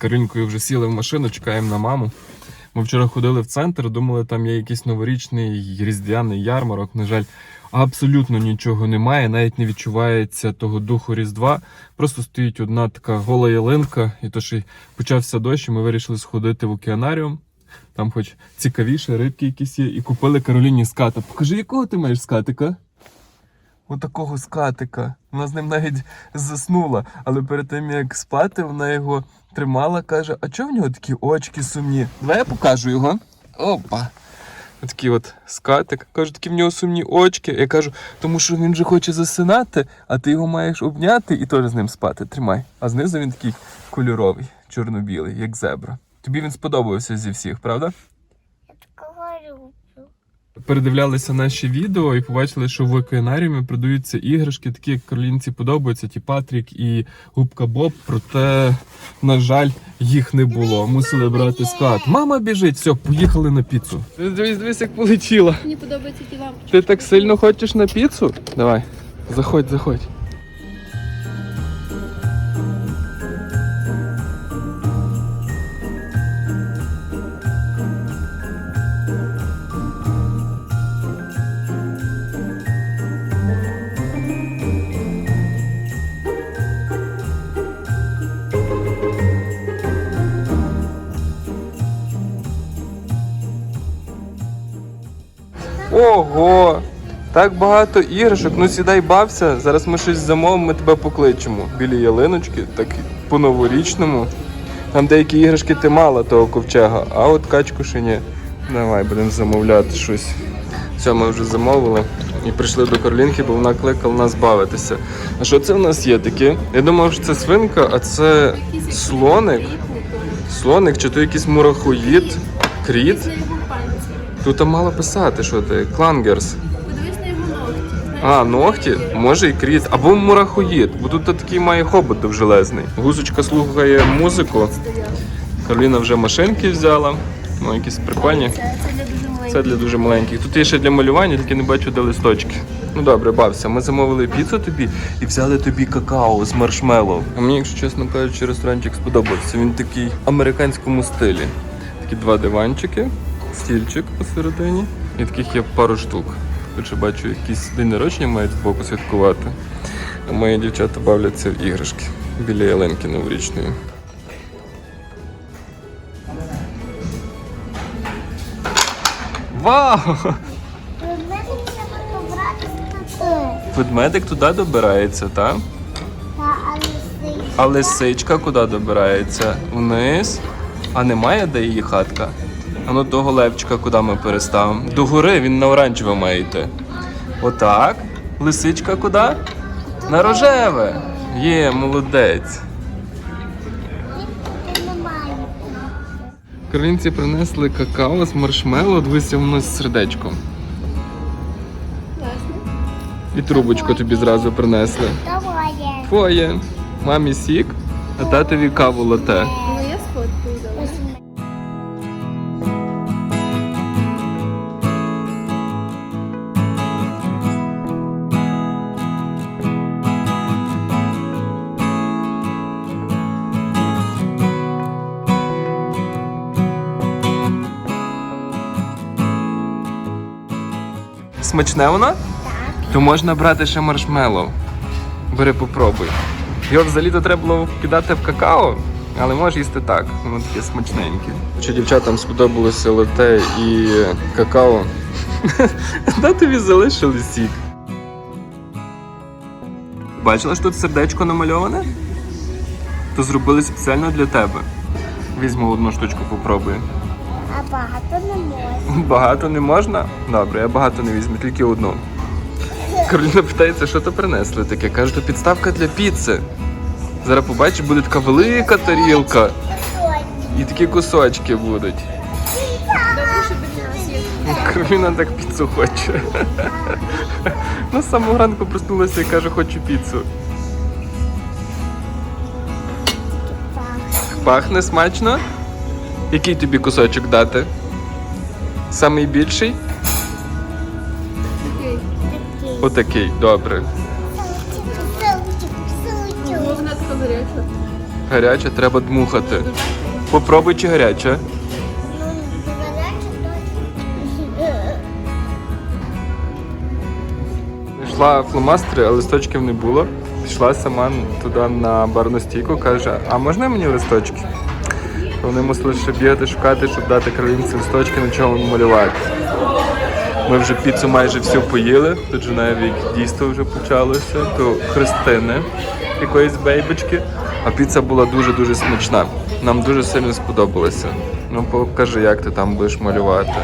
Каринкою вже сіли в машину, чекаємо на маму. Ми вчора ходили в центр, думали, там є якийсь новорічний різдвяний ярмарок. На жаль, абсолютно нічого немає, навіть не відчувається того духу Різдва. Просто стоїть одна така гола ялинка, і то, що почався дощ, і ми вирішили сходити в океанаріум. Там хоч цікавіше, рибки якісь є, і купили Кароліні ската. Покажи, якого ти маєш скатика? Отакого скатика. Вона з ним навіть заснула, але перед тим як спати, вона його тримала, каже: А чого в нього такі очки сумні? Давай я покажу його. Опа. Такий от скатик. Кажу, такі в нього сумні очки. Я кажу, тому що він же хоче засинати, а ти його маєш обняти і теж з ним спати. Тримай. А знизу він такий кольоровий, чорно-білий, як зебра. Тобі він сподобався зі всіх, правда? Передивлялися наші відео і побачили, що в океанаріумі продаються іграшки, такі як Каролінці подобаються, ті Патрік і Губка Боб. Проте, на жаль, їх не було. Мусили брати склад. Мама біжить, все, поїхали на піцу. Дивись, дивись, як полетіла. Мені подобаються ті лампочки. Ти так сильно хочеш на піцу? Давай, заходь, заходь. Ого! Так багато іграшок. Ну сідай бався. Зараз ми щось замовимо, ми тебе покличемо. Біля ялиночки, так по-новорічному. Там деякі іграшки ти мала того ковчега, а от качку ще ні. Давай будемо замовляти щось. Все, ми вже замовили і прийшли до Карлінки, бо вона кликала нас бавитися. А що це в нас є таке? Я думав, що це свинка, а це слоник. Слоник, чи то якийсь мурахоїд, кріт. Тут там мало писати, що ти? Клангерс. Подивись на його ногті. Знаєш, А, ногті? Може і кріт. Або мурахоїд, бо тут такий має хобот довжелезний. Гусочка слухає музику. Кароліна вже машинки взяла. Ну, якісь прикольні. Це, це для дуже маленьких. Це для дуже маленьких. Тут є ще для малювання, тільки не бачу, де листочки. Ну добре, бався. Ми замовили піцу тобі і взяли тобі какао з маршмеллоу. А мені, якщо чесно кажучи, ресторанчик сподобався. Він такий в американському стилі. Такі два диванчики, стільчик посередині. І таких є пару штук. Хоча бачу, якийсь день народження мають збоку святкувати. А мої дівчата бавляться в іграшки біля ялинки новорічної. Вау! Ведмедик туди добирається, так? Та алисичка. А лисичка куди добирається? Вниз. А немає де її хатка? А ну того левчика куди ми переставимо? До гори він на оранжеве має йти. Отак. Лисичка куди? На рожеве. Є, молодець. Каролінці принесли какао з маршмеллоу, дивися, воно з сердечком. І трубочку тобі зразу принесли. Твоє. Мамі сік, а татові каву лате. Смачне воно? Так. То можна брати ще маршмеллоу. Бери, попробуй. Його взагалі-то треба було кидати в какао, але можеш їсти так. Воно таке смачненьке. Чи дівчатам сподобалося лате і какао? Де тобі залишили сік? Бачила, що тут сердечко намальоване? То зробили спеціально для тебе. Візьму одну штучку, попробую. Багато не можна. Багато не можна? Добре, я багато не візьму, тільки одну. Кароліна питається, що то принесли таке. Каже, то підставка для піци. Зараз побачиш, буде така велика тарілка. І такі кусочки будуть. Кароліна так піцу хоче. Ну, з самого ранку проснулася і каже, хочу піцу. Пахне смачно? Який тобі кусочок дати? Самий більший? Окей. Отакий, добре. Можна така гаряча. Гаряче, треба дмухати. Попробуй чи гаряче. Ну. Знайшла фломастери, а листочків не було. Пішла сама туди на барну стійку, каже, а можна мені листочки? Вони мусили ще бігати, шукати, щоб дати кролинці листочки, на чому малювати. Ми вже піцу майже всю поїли, тут же навіть дійство вже почалося, то Христини якоїсь бейбочки. А піца була дуже-дуже смачна. Нам дуже сильно сподобалося. Ну покажи, як ти там будеш малювати.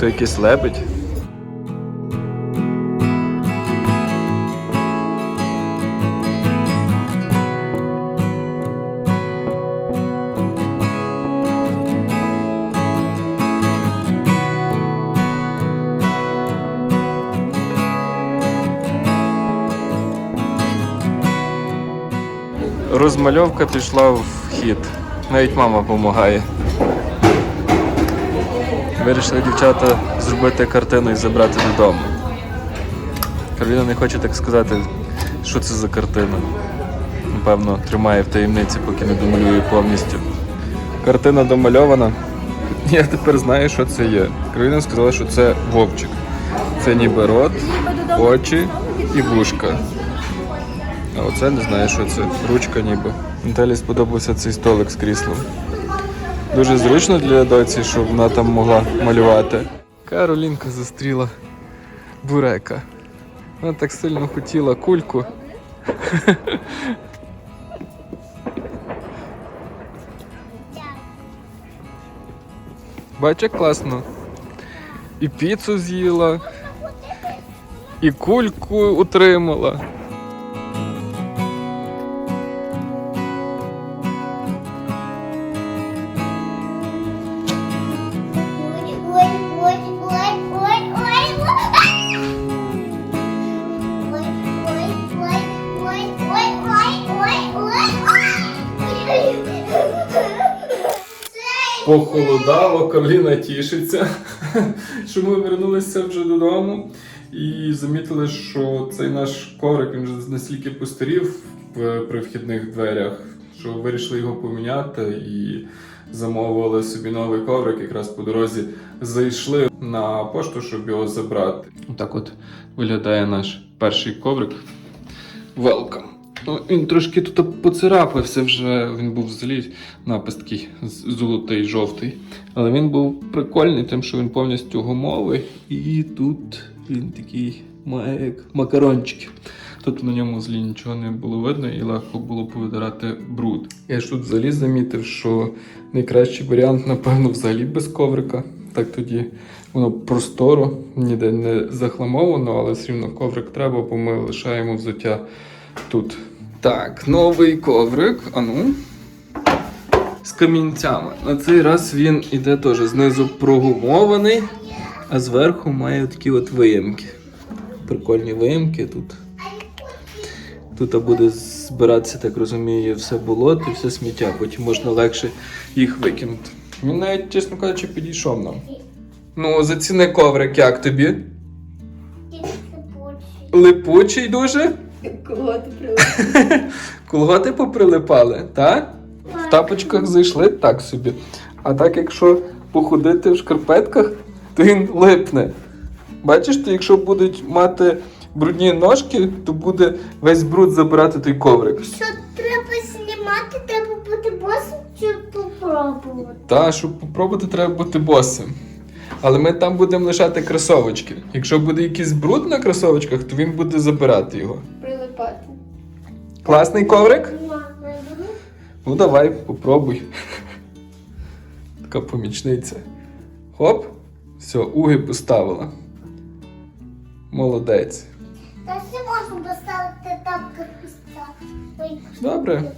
То якийсь лебедь. Розмальовка пішла в хід. Навіть мама допомагає. Вирішили дівчата зробити картину і забрати додому. Кароліна не хоче так сказати, що це за картина. Напевно, тримає в таємниці, поки не домалює повністю. Картина домальована. Я тепер знаю, що це є. Кароліна сказала, що це вовчик. Це ніби рот, очі і вушка. А оце не знаю, що це. Ручка ніби. Наталі сподобався цей столик з кріслом. Дуже зручно для доці, щоб вона там могла малювати. Каролінка зустріла бурека. Вона так сильно хотіла кульку. Бач, як класно. І піцу з'їла, і кульку утримала. Похолодало, Кароліна тішиться, що ми вернулися вже додому і замітили, що цей наш коврик він вже настільки постарів при вхідних дверях, що вирішили його поміняти і замовили собі новий коврик. Якраз по дорозі зайшли на пошту, щоб його забрати. Так от виглядає наш перший коврик. Welcome. Ну, він трошки тут поцарапався вже, він був взагалі напис такий золотий, жовтий. Але він був прикольний, тим, що він повністю гумовий. І тут він такий має як макарончики. Тут на ньому злі нічого не було видно і легко було повидирати бруд. Я ж тут взагалі замітив, що найкращий варіант, напевно, взагалі без коврика. Так тоді воно просторо, ніде не захламовано, але все рівно коврик треба, бо ми лишаємо взуття тут. Так, новий коврик. Ану. З камінцями. На цей раз він іде теж знизу прогумований, а зверху має такі от виємки. Прикольні виємки тут. Тут буде збиратися, так розумію, все болото, і все сміття, потім можна легше їх викинути. Він навіть, чесно кажучи, підійшов нам. Ну, заціни коврик, як тобі? Липучий дуже? Кого ти? Колготи поприлипали, так? В тапочках зайшли так собі. А так, якщо походити в шкарпетках, то він липне. Бачиш, то якщо будуть мати брудні ножки, то буде весь бруд забирати той коврик. Що треба знімати, треба бути босом чи попробувати? Та, щоб попробувати, треба бути босим. Але ми там будемо лишати кросовочки. Якщо буде якийсь бруд на кросовочках, то він буде забирати його. Прилипати. Класний коврик? Ну давай, попробуй. Така помічниця. Хоп. Все, уги поставила. Молодець. Та ще можна поставити так, як поставити. Добре.